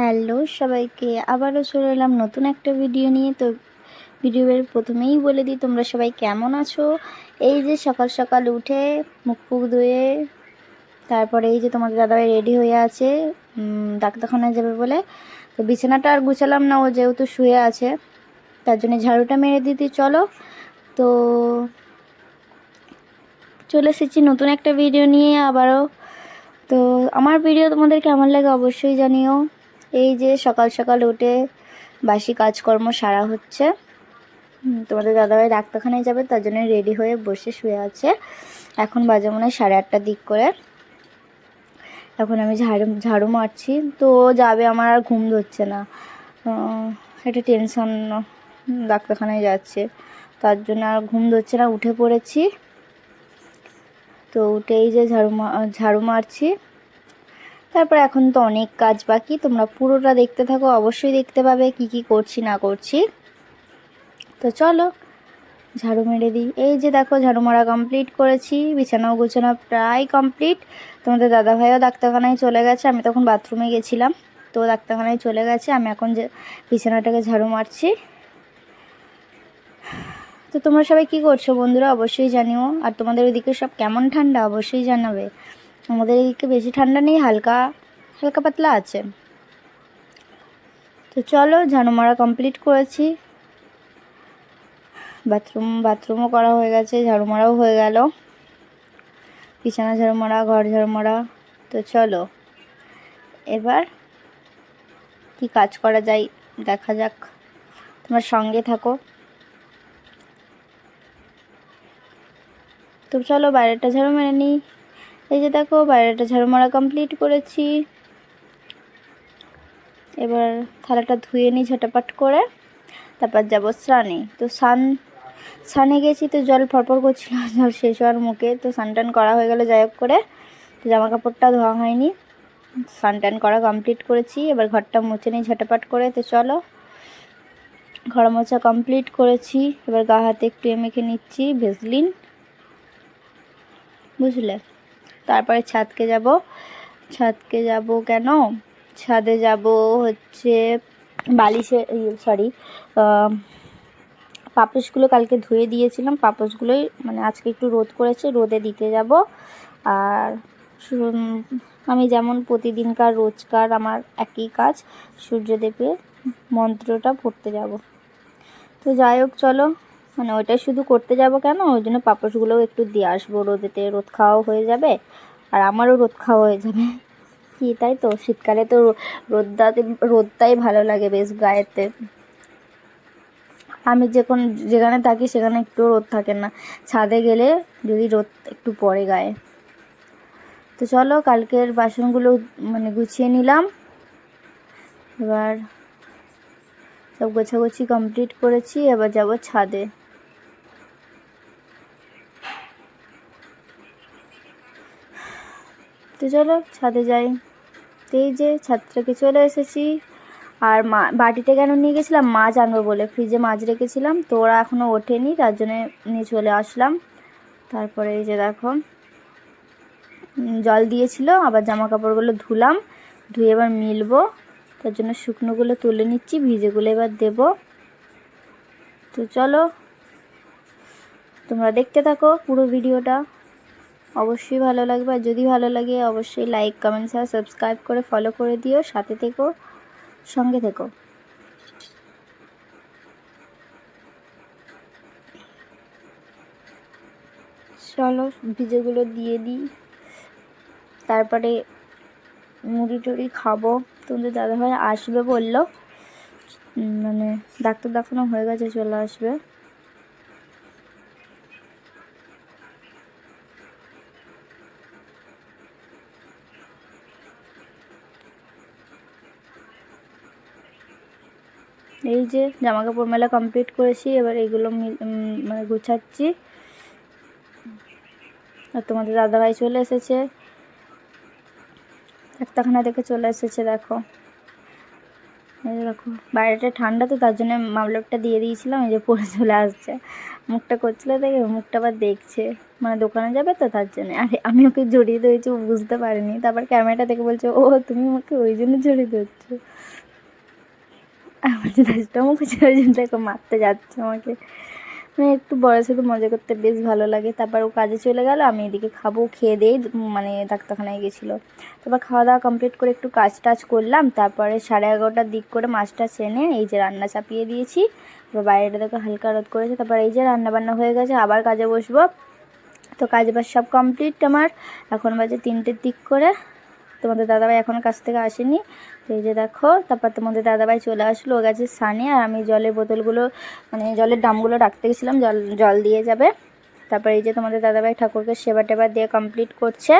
Hello, সবাইকে আবারও চলে এলাম নতুন একটা ভিডিও নিয়ে। তো ভিডিওর প্রথমেই বলে দিই, তোমরা সবাই কেমন আছো? এই যে সকাল সকাল উঠে মুখ ফুক ধুয়ে, তারপরে এই যে তোমাদের দাদাভাই রেডি হয়ে আছে ডাক্তারখানায় যাবে বলে। তো বিছানাটা আর গুছালাম না, ও যেহেতু শুয়ে আছে, তার জন্য ঝাড়ুটা মেরে দিতে, চলো। তো চলে এসেছি নতুন একটা ভিডিও নিয়ে আবারও। তো আমার ভিডিও তোমাদের কেমন লাগে অবশ্যই জানিও। এই যে সকাল সকাল উঠে বাসি কাজকর্ম সারা হচ্ছে। তোমাদের দাদাভাই ডাক্তারখানায় যাবে, তার জন্য রেডি হয়ে বসে শুয়ে আছে। এখন বাজে মনে হয় সাড়ে আটটার দিক করে। এখন আমি ঝাড়ু ঝাড়ু মারছি, তো যাবে, আমার আর ঘুম ধরছে না। একটা টেনশন ডাক্তারখানায় যাচ্ছে, তার জন্য আর ঘুম ধরছে না, উঠে পড়েছি। তো উঠেই যে ঝাড়ু ঝাড়ু মারছি। তারপর এখন তো অনেক কাজ বাকি, তোমরা পুরোটা দেখতে থাকো, অবশ্যই দেখতে পাবে কি কি করছি, না করছি। তো চলো, ঝাড়ু মেরে দিই। এই যে দেখো, ঝাড়ু মারা কমপ্লিট করেছি, বিছানাও গোছানো প্রায় কমপ্লিট তোমাদের দাদাভাইও ডাক্তারখানায় চলে গেছে, আমি তখন বাথরুমে গেছিলাম, তো ডাক্তারখানায় চলে গেছে, আমি এখন যে বিছানাটাকে ঝাড়ু মারছি। তো তোমরা সবাই কি করছ বন্ধুরা? অবশ্যই জানিও। আর তোমাদের ওইদিকে সব কেমন ঠান্ডা? অবশ্যই জানাবে। আমাদের এদিকে বেশি ঠান্ডা নেই, হালকা হালকা পাতলা আছে। তো চলো ঝাড়ু মারা কমপ্লিট করেছি। বাথরুম, বাথরুমও করা হয়ে গেছে ঝাড়ু মারাও হয়ে গেল। বিছানা ঝাড়ু মারা ঘর ঝাড়ু মারা তো চলো, এবার কি কাজ করা যায় দেখা যাক। তোমার সঙ্গে থাকো। তো চলো বাইরেটা ঝাড়ু মেরে নিই। এই যে দেখো, বাইরেটা ঝাড়ু মারা কমপ্লিট করেছি। এবার থালাটা ধুয়ে নিই ঝটাপাট করে। তারপর যাব স্নানে। তো স্নান, স্নানে গেছি তো জল ফরফর করছিল, জল শেষ হওয়ার মুখে। তো স্নান করা হয়ে গেলো যাই হোক করে। তো জামা কাপড়টা ধোয়া হয়নি। স্নান করা কমপ্লিট করেছি। এবার ঘরটা মুছে নিই ঝটাপাট করে। তো চলো, ঘর মোছা কমপ্লিট করেছি। এবার গা হাতে একটু মেখে নিচ্ছি ভেসলিন বুঝলে? তারপরে ছাদকে যাব। ছাদকে যাব কেন? ছাদে যাব হচ্ছে বালিশে সরি পাপোশগুলো কালকে ধুয়ে দিয়েছিলাম। পাপোশগুলোই মানে আজকে একটু রোদ করেছে, রোদে দিতে যাব। আর আমি যেমন প্রতিদিনকার রোজকার আমার একই কাজ, সূর্যদেবের মন্ত্রটা পড়তে যাব। তো যাই হোক, চলো। মানে ওইটা শুধু করতে যাব কেন? ওই জন্য পাপোশগুলোও একটু দিয়ে আসব। রোদেতে রোদ খাওয়াও হয়ে যাবে আর আমারও রোদ খাওয়া হয়ে যাবে। কি, তাই তো? শীতকালে তো রোদটাতে, রোদটাই ভালো লাগে বেশ গায়েতে। আমি যখন যেখানে থাকি সেখানে একটু রোদ থাকে না। ছাদে গেলে যদি রোদ একটু পড়ে গায়ে। তো চলো, কালকের বাসনগুলো মানে গুছিয়ে নিলাম। এবার সব গোছাগুছি কমপ্লিট করেছি। এবার যাব ছাদে। তো চলো ছাদে যাই। এই যে ছাদ থেকে চলে এসেছি। আর মা, বাটিতে কেন নিয়ে গেছিলাম? মাছ আনব বলে। ফ্রিজে মাছ রেখেছিলাম, তো ওরা এখনও ওঠেনি, তার জন্যে নিয়ে চলে আসলাম। তারপরে এই যে দেখো জল দিয়েছিল, আবার জামা কাপড়গুলো ধুলাম, ধুয়ে এবার মিলবো। তার জন্য শুকনোগুলো তুলে নিচ্ছি, ভিজেগুলো এবার দেবো। তো চলো, তোমরা দেখতে থাকো পুরো ভিডিওটা। অবশ্যই ভালো লাগবে। আর যদি ভালো লাগে, অবশ্যই লাইক কমেন্টস আর সাবস্ক্রাইব করে ফলো করে দিও। সাথে থেকো, সঙ্গে থেকো। চলো ভিজেগুলো দিয়ে দিই। তারপরে মুড়ি টুড়ি খাব। তোমাদের দাদাভাই আসবে বলল। মানে ডাক্তার দেখানো হয়ে গেছে, চলে আসবে। এই যে জামা কাপড় মেলা কমপ্লিট করেছি, এবার এইগুলো মানে গুছাচ্ছি। আর তোমাদের দাদাভাই চলে এসেছে। একটাখানা থেকে চলে এসেছে, দেখো। দেখো, বাইরেটা ঠান্ডা তো, তার জন্য মামলারটা দিয়ে দিয়েছিলাম, এই যে পরে চলে আসছে। মুখটা করছিল দেখে, মুখটা আবার দেখছে। মানে দোকানে যাবে তো, তার জন্য। আরে, আমি ওকে জড়িয়ে ধরেছি বুঝতে পারিনি। তারপর ক্যামেরাটা দেখে বলছে, ও, তুমি আমাকে ওই জন্য জড়িয়ে ধরছো? আমার দশটা মুখ ওই জন্য দেখো, মারতে যাচ্ছে আমাকে। মানে একটু বড়ের সাথে মজা করতে বেশ ভালো লাগে। তারপর ও কাজে চলে গেল, আমি এদিকে খাব, খেয়ে দিয়ে মানে ডাক্তারখানায় গেছিল। তারপর খাওয়া দাওয়া কমপ্লিট করে একটু কাজ টাজ করলাম। তারপরে সাড়ে এগারোটার দিক করে মাছটা চেনে এই যে রান্না চাপিয়ে দিয়েছি। এবার বাইরেটা দেখো হালকা রোদ করেছে। তারপর এই যে রান্না বান্না হয়ে গেছে, আবার কাজে বসবো। তো কাজ বাজ সব কমপ্লিট আমার। এখন বাজে তিনটের দিক করে। তোমাদের দাদাভাই এখনও কাছ থেকে আসেনি। এই যে দেখো, তারপর তোমাদের দাদাভাই চলে আসলো ও গেছে সানে আর আমি জলের বোতলগুলো মানে জলের ড্রামগুলো রাখতে গেছিলাম, জল জল দিয়ে যাবে। তারপর এই যে তোমাদের দাদাভাই ঠাকুরকে সেবা টেবা দিয়ে কমপ্লিট করছে,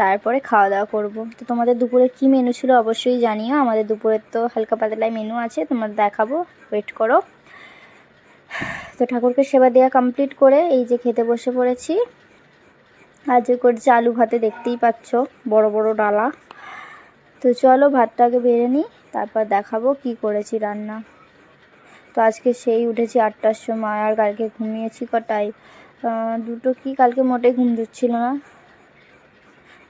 তারপরে খাওয়া দাওয়া করব। তো তোমাদের দুপুরে কি মেনু ছিল অবশ্যই জানিও, আমাদের দুপুরের তো হালকা পাতলায় মেনু আছে, তোমাদের দেখাবো ওয়েট করো। তো ঠাকুরকে সেবা দেওয়া কমপ্লিট করে এই যে খেতে বসে পড়েছি। যে করছে আলু ভাতে, দেখতেই পাচ্ছ, বড় বড় ডালা। তো চলো ভাতটাকে বেড়ে নিই, তারপর দেখাবো কি করেছি রান্না। তো আজকে সেই উঠেছি আটটার সময়, আর কালকে ঘুমিয়েছি কটায়? দুটো কি কালকে মোটেই ঘুম দিচ্ছিল না।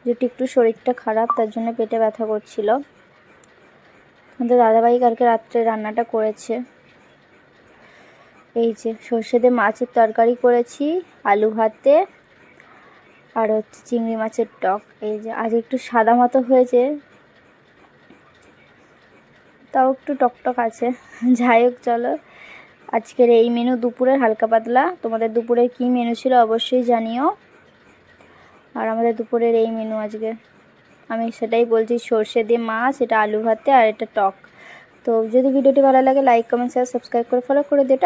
যেটি একটু শরীরটা খারাপ, তার জন্য পেটে ব্যথা করছিল। আমাদের দাদাভাই কালকে রাত্রে রান্নাটা করেছে। এই যে সর্ষে দিয়ে মাছের তরকারি করেছি, আলু ভাতে, আর হচ্ছে চিংড়ি মাছের টক। এই যে আজ একটু সাদা মতো হয়েছে তাও একটু টকটক আছে। যাই হোক, চলো। আজকের এই মেনু দুপুরের হালকা পাতলা। তোমাদের দুপুরের কি মেনু ছিল অবশ্যই জানিও। আর আমাদের দুপুরের এই মেনু আজকে। আমি সেটাই বলছি, সর্ষে দিয়ে মাছ, এটা আলু ভাতে আর এটা টক। তো যদি ভিডিওটি ভালো লাগে লাইক কমেন্ট শেয়ার সাবস্ক্রাইব করে ফলো করে দিও।